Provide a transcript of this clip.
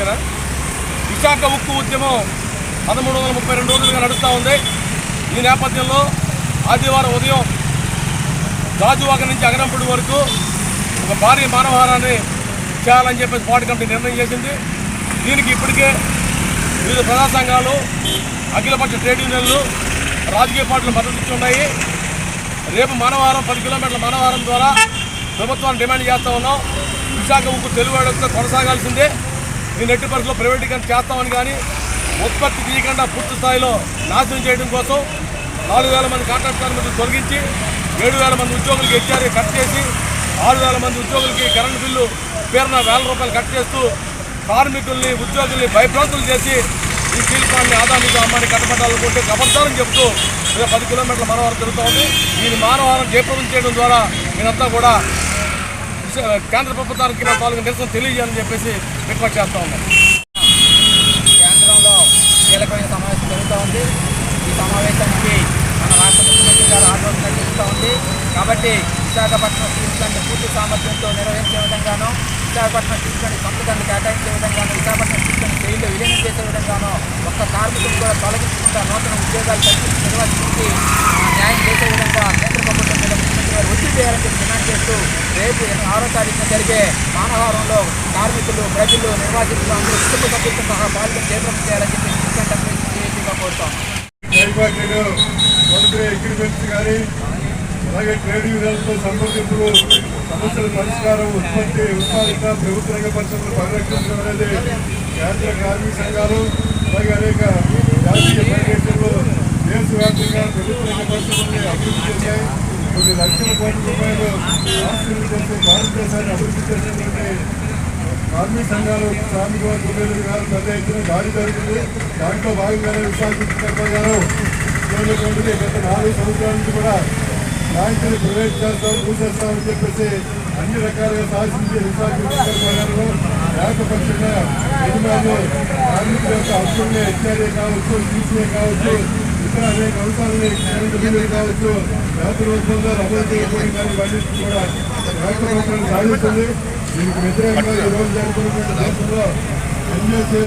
ఓకేనా విశాఖ ఉక్కు ఉద్యమం పదమూడు వందల ముప్పై రెండు రోజులుగా నడుస్తూ ఉంది. ఈ నేపథ్యంలో ఆదివారం ఉదయం గాజువాక నుంచి అగరంపుడి వరకు ఒక భారీ మానవహారాన్ని చేయాలని చెప్పేసి పాటు కమిటీ నిర్ణయం చేసింది. దీనికి ఇప్పటికే వివిధ ప్రజా సంఘాలు అఖిలపక్ష ట్రేడ్ యూనియన్లు రాజకీయ పార్టీలు మద్దతు ఉన్నాయి. రేపు మానవారం పది కిలోమీటర్ల మానవారం ద్వారా ప్రభుత్వాన్ని డిమాండ్ చేస్తూ ఉన్నాం. విశాఖ ఉక్కు తెలుగు కొనసాగాల్సిందే. ఈ నెట్టి పరిస్థితుల్లో ప్రైవేటీకరణ చేస్తామని కానీ ఉత్పత్తి తీయకుండా పూర్తి స్థాయిలో నాశనం చేయడం కోసం నాలుగు వేల మంది కాంట్రాక్ట్ కార్మికులు తొలగించి ఏడు వేల మంది ఉద్యోగులకి హెచ్ఆర్ఏ కట్ చేసి ఆరు వేల మంది ఉద్యోగులకి కరెంటు బిల్లు పేరున వేల రూపాయలు కట్ చేస్తూ కార్మికుల్ని ఉద్యోగుల్ని భయభ్రాంతులు చేసి ఈ శిల్పాన్ని ఆదానికి అమ్మాయిని కట్టబట్టాలనుకుంటే కబడ్డాలని చెప్తూ పది కిలోమీటర్ల మానవహారం జరుగుతూ ఉంది. దీని మానవహారం జయప్రదం చేయడం ద్వారా మీరంతా కూడా కేంద్ర ప్రభుత్వానికి మా తాలూకు నిరసన తెలియజేయాలని చెప్పేసి రిక్వెస్ట్ చేస్తూ ఉన్నాం కేంద్రంలో కీలకమైన సమావేశం జరుగుతూ ఉంది. ఈ సమావేశానికి మన రాష్ట్ర ముఖ్యమంత్రి గారు ఆందోళన జరుగుతూ ఉంది. కాబట్టి విశాఖపట్నం స్టీల్ ప్లాంట్ పూర్తి సామర్థ్యంతో నిర్వహించే విధంగాను విశాఖపట్నం స్టీల్ ప్లాంట్ సంపదను కేటాయించే విధంగాను విశాఖపట్నం స్టీల్ ప్లాంట్ జైల్లో విలీనం చేసే విధంగాను ఒక్క కార్మికులు కూడా తొలగించకుండా నూతన ఉద్యోగాలు కల్పించి నిర్వహించి ఆ, న్యాయం చేసే విధంగా కేంద్ర ప్రభుత్వం మీద ముఖ్యమంత్రి గారు ఒత్తిడి చేయాలని చెప్పి డిమాండ్ చేస్తూ రేపు ఆరో తారీఖున జరిగే మానవహారంలో కార్మికులు ప్రజలు నిర్వాసితులు అందరూ కుటుంబ సభ్యులతో సహా పాల్గొని తీవ్రం చేయాలని చెప్పి ముఖ్యంగా కోరుతాం. అగ్రిమెంట్స్ కానీ అలాగే ట్రేడ్ యూనియన్తో సంప్రదింపులు సమస్యల పరిష్కారం ఉత్పత్తి ఉత్పాదిత ప్రభుత్వ రంగ పరిశ్రమలు పరిరక్షించడం అనేది కేంద్ర కార్మిక సంఘాలు అలాగే అనేక జాతీయ లక్షల కోట్ల రూపాయలు ఆస్తులు చేసి భారతదేశాన్ని అభివృద్ధి చేసినటువంటి కార్మిక సంఘాలు కార్మిక వర్గ గారు పెద్ద ఎత్తున దాడి జరుగుతుంది. దాంట్లో భాగంగానే విశాఖపట్నం గారు ఉన్నటువంటిది గత నాలుగు సంవత్సరాల నుంచి కూడా బ్యాంకులు ప్రైవేట్ చేస్తాం మూసేస్తామని చెప్పేసి అన్ని రకాలుగా సాధించి విశాఖ గారు ఏకపక్షంగా యజమానులు కార్మికుల యొక్క హక్కుల్ని హెచ్ఆర్ఏ కావచ్చు సీసీఏ కావచ్చు ఇక్కడ అనేక అంశాలని కరెంటు బిల్లులు కావచ్చు. వేతన ఒప్పందాలు అమలు కానీ బడ్జెట్ కూడా రాష్ట్ర ప్రభుత్వం సాధిస్తుంది. దీనికి వ్యతిరేకంగా ఈ రోజు జరుగుతున్నటువంటి దేశంలో ఎన్ఎస్ఏ